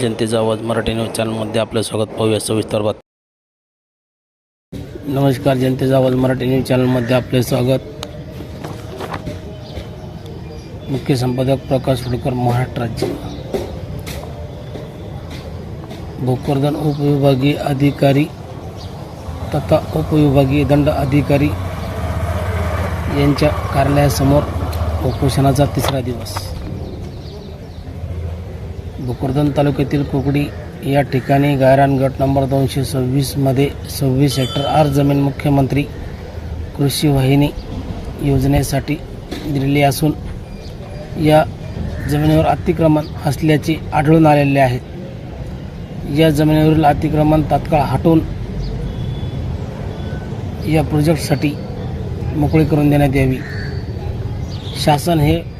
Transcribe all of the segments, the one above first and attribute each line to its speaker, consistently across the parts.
Speaker 1: जनतेचा आवाज मराठी न्यूज चॅनलमध्ये आपलं स्वागत पाहूया सविस्तर बात नमस्कार जनतेचा आवाज मराठी न्यूज चॅनलमध्ये आपले स्वागत. मुख्य संपादक प्रकाश फुडकर महाराष्ट्र राज्य भोकरदन उपविभागीय अधिकारी तथा उपविभागीय दंड अधिकारी यांच्या कार्यालयासमोर उपोषणाचा तिसरा दिवस. भोकरदन तालुक्यातील कुकडी या ठिकाणी गायरान गट नंबर दोनशे सव्वीसमध्ये सव्वीस हेक्टर आर जमीन मुख्यमंत्री कृषी वाहिनी योजनेसाठी दिलेली असून या जमिनीवर अतिक्रमण असल्याचे आढळून आलेले आहे. या जमिनीवरील अतिक्रमण तात्काळ हटवून या प्रोजेक्टसाठी मोकळी करून देण्यात यावी. शासन हे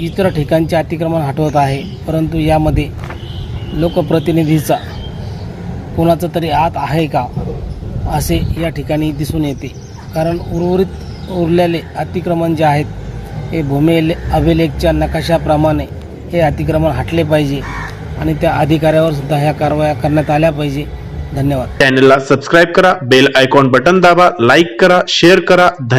Speaker 1: इतर ठिकाणचे अतिक्रमण हटवत आहे. परंतु यामध्ये लोकप्रतिनिधीचा कोणाचा तरी आत आहे का असे या ठिकाणी दिसून येते. कारण उर्वरित उरलेले अतिक्रमण जे आहेत हे भूमी अभिलेखच्या नकाशाप्रमाणे हे अतिक्रमण हटले पाहिजे आणि त्या अधिकाऱ्यावर सुद्धा ह्या कारवाया करण्यात आल्या पाहिजे. धन्यवाद.
Speaker 2: चॅनलला सबस्क्राईब करा बेल आयकॉन बटन दाबा लाईक करा शेअर करा. धन्यवाद